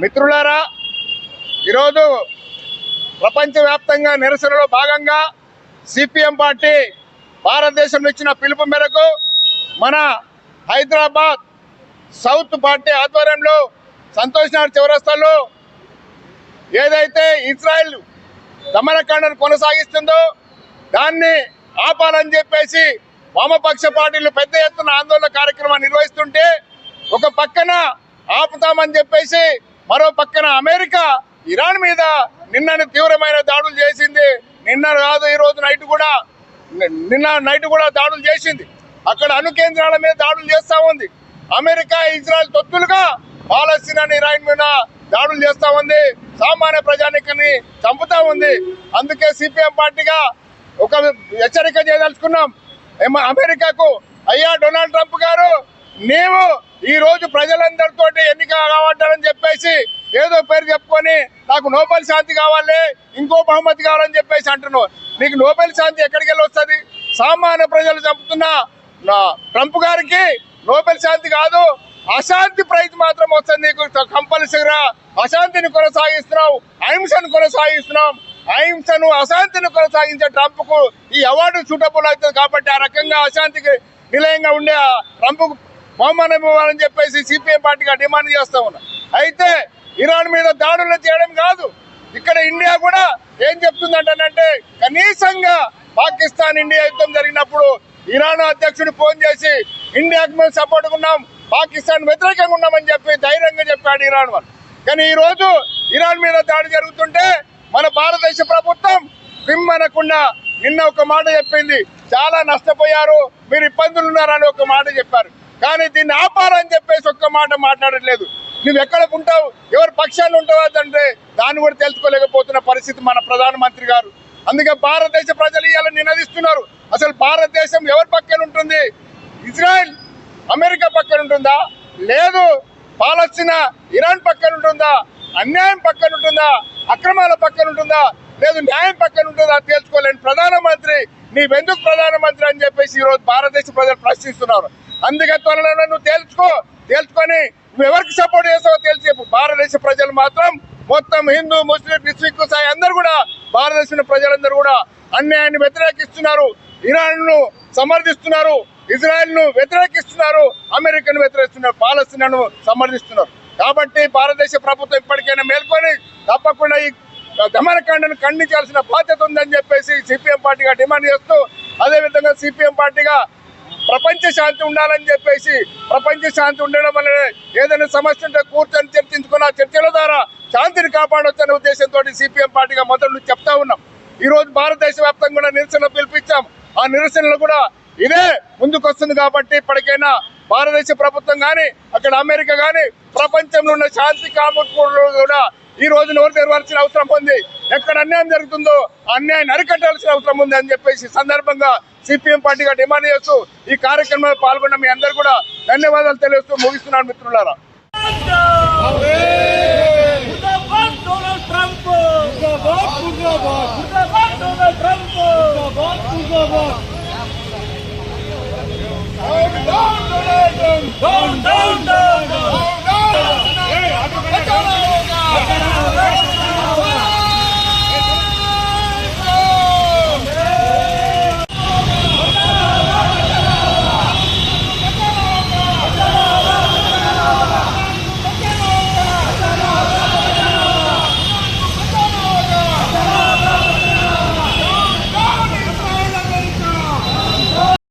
మిత్రులారా ఈరోజు ప్రపంచవ్యాప్తంగా నిరసనలో భాగంగా సిపిఎం పార్టీ భారతదేశంలో ఇచ్చిన పిలుపు మేరకు మన హైదరాబాద్ సౌత్ పార్టీ ఆధ్వర్యంలో సంతోష్ నగర్ చివరస్థల్లో ఏదైతే ఇజ్రాయెల్ దమనకాండను కొనసాగిస్తుందో దాన్ని ఆపాలని చెప్పేసి వామపక్ష పార్టీలు పెద్ద ఎత్తున ఆందోళన కార్యక్రమాన్ని నిర్వహిస్తుంటే ఒక పక్కన ఆపుతామని చెప్పేసి మరో పక్కన అమెరికా ఇరాన్ మీద నిన్నని తీవ్రమైన దాడులు చేసింది. నిన్న కాదు ఈ రోజు నైట్ కూడా నిన్న నైట్ కూడా దాడులు చేసింది. అక్కడ అణు కేంద్రాల మీద దాడులు చేస్తా ఉంది. అమెరికా ఇజ్రాయెల్ తొత్తులుగా పాలస్తీనా ఇరాన్ మీద దాడులు చేస్తా ఉంది. సామాన్య ప్రజానికని చంపుతా ఉంది. అందుకే సిపిఎం పార్టీగా ఒక హెచ్చరిక చేయదలుచుకున్నాం. అమెరికాకు అయ్యా డొనాల్డ్ ట్రంప్ గారు నీవు ఈ రోజు ప్రజలందరితోటి ఎన్నిక కావద్దని చెప్పేసి ఏదో పేరు చెప్పుకొని నాకు నోబెల్ శాంతి కావాలి ఇంకో బహుమతి కావాలని చెప్పేసి అంటున్నావు నీకు నోబెల్ శాంతి ఎక్కడికి వెళ్ళి వస్తుంది సామాన్య ప్రజలు చంపుతున్న నా ట్రంప్ గారికి నోబెల్ శాంతి కాదు అశాంతి ప్రైజ్ మాత్రం వస్తుంది నీకు కంపల్సరీగా. అశాంతిని కొనసాగిస్తున్నావు అహింసను కొనసాగిస్తున్నాం. అహింసను అశాంతిని కొనసాగించే ట్రంప్కు ఈ అవార్డు సూటబుల్ అవుతుంది కాబట్టి ఆ రకంగా అశాంతికి నిలయంగా ఉండే ఆ ట్రంప్ బహుమానం ఇవ్వాలని చెప్పేసి సిపిఎం పార్టీగా డిమాండ్ చేస్తా ఉన్నా. అయితే ఇరాన్ మీద దాడులు చేయడం కాదు. ఇక్కడ ఇండియా కూడా ఏం చెప్తుందంటే కనీసంగా పాకిస్తాన్ ఇండియా యుద్ధం జరిగినప్పుడు ఇరాన్ అధ్యక్షుడు ఫోన్ చేసి ఇండియాకి మేము సపోర్ట్ ఉన్నాం పాకిస్తాన్ వ్యతిరేకంగా ఉన్నామని చెప్పి ధైర్యంగా చెప్పాడు ఇరాన్ వాళ్ళు కానీ ఈరోజు ఇరాన్ మీద దాడి జరుగుతుంటే మన భారతదేశ ప్రభుత్వం విమ్మనకుండా నిన్న ఒక మాట చెప్పింది. చాలా నష్టపోయారు మీరు ఇబ్బందులు ఉన్నారని ఒక మాట చెప్పారు. కానీ దీన్ని ఆపాలని చెప్పేసి ఒక్క మాట మాట్లాడట్లేదు నువ్వు ఎక్కడ ఉంటావు? ఎవరి పక్షాన్ని ఉంటావు అంటే దాన్ని కూడా తెలుసుకోలేకపోతున్న పరిస్థితి మన ప్రధానమంత్రి గారు. అందుకే భారతదేశ ప్రజలు ఇవాళ నినదిస్తున్నారు. అసలు భారతదేశం ఎవరి పక్కన ఉంటుంది? ఇజ్రాయెల్ అమెరికా పక్కన ఉంటుందా? లేదు. పాలస్తీనా ఇరాన్ పక్కన ఉంటుందా? అన్యాయం పక్కన ఉంటుందా? అక్రమాల పక్కన ఉంటుందా? లేదు న్యాయం పక్కన ఉంటుందా తేల్చుకోలేని ప్రధానమంత్రి. నీవెందుకు ప్రధానమంత్రి అని చెప్పేసి ఈరోజు భారతదేశ ప్రజలు ప్రశ్నిస్తున్నారు. అందుకే త్వరలో నువ్వు తేల్చుకో తేల్చుకొని నువ్వు ఎవరికి సపోర్ట్ చేస్తావో తెలిసి చెప్పు. భారతదేశ ప్రజలు మాత్రం మొత్తం హిందూ ముస్లిం క్రిస్టిక్ సాయి అందరూ కూడా భారతదేశం ప్రజలందరూ కూడా అన్యాయాన్ని వ్యతిరేకిస్తున్నారు. ఇరాన్ను సమర్థిస్తున్నారు. ఇజ్రాయెల్ను వ్యతిరేకిస్తున్నారు. అమెరికాను వ్యతిరేకిస్తున్నారు. పాలస్తీనాను సమర్థిస్తున్నారు. కాబట్టి భారతదేశ ప్రభుత్వం ఇప్పటికైనా మేల్కొని తప్పకుండా ఈ దమనకాండను ఖండించాల్సిన బాధ్యత ఉందని చెప్పేసి సిపిఎం పార్టీగా డిమాండ్ చేస్తూ అదేవిధంగా సిపిఎం పార్టీగా ప్రపంచ శాంతి ఉండాలని చెప్పేసి ప్రపంచ శాంతి ఉండడం వల్ల ఏదైనా సమస్య ఉంటే కూర్చొని చర్చించుకున్న చర్చల ద్వారా శాంతిని కాపాడొచ్చనే ఉద్దేశంతో సిపిఎం పార్టీగా మొదటి నుంచి చెప్తా ఉన్నాం. ఈరోజు భారతదేశ వ్యాప్తంగా కూడా నిరసన పిలిపించాం. ఆ నిరసనలు కూడా ఇదే ముందుకొస్తుంది కాబట్టి ఇప్పటికైనా భారతదేశ ప్రభుత్వం కానీ అక్కడ అమెరికా కానీ ప్రపంచంలో ఉన్న శాంతి కాముకులు కూడా ఈ రోజు నోరు తెరవాల్సిన అవసరం ఉంది ఎక్కడ అన్యాయం జరుగుతుందో ఆ అన్యాయాన్ని అరికట్టాల్సిన అవసరం ఉంది అని చెప్పేసి ఈ సందర్భంగా సిపిఎం పార్టీగా డిమాండ్ చేస్తూ ఈ కార్యక్రమంలో పాల్గొన్న మీ అందరు కూడా ధన్యవాదాలు తెలియజేస్తూ ముగిస్తున్నాను మిత్రులారా ముర్దాబాద్ డొనాల్డ్ ట్రంప్ ముర్దాబాద్ ముర్దాబాద్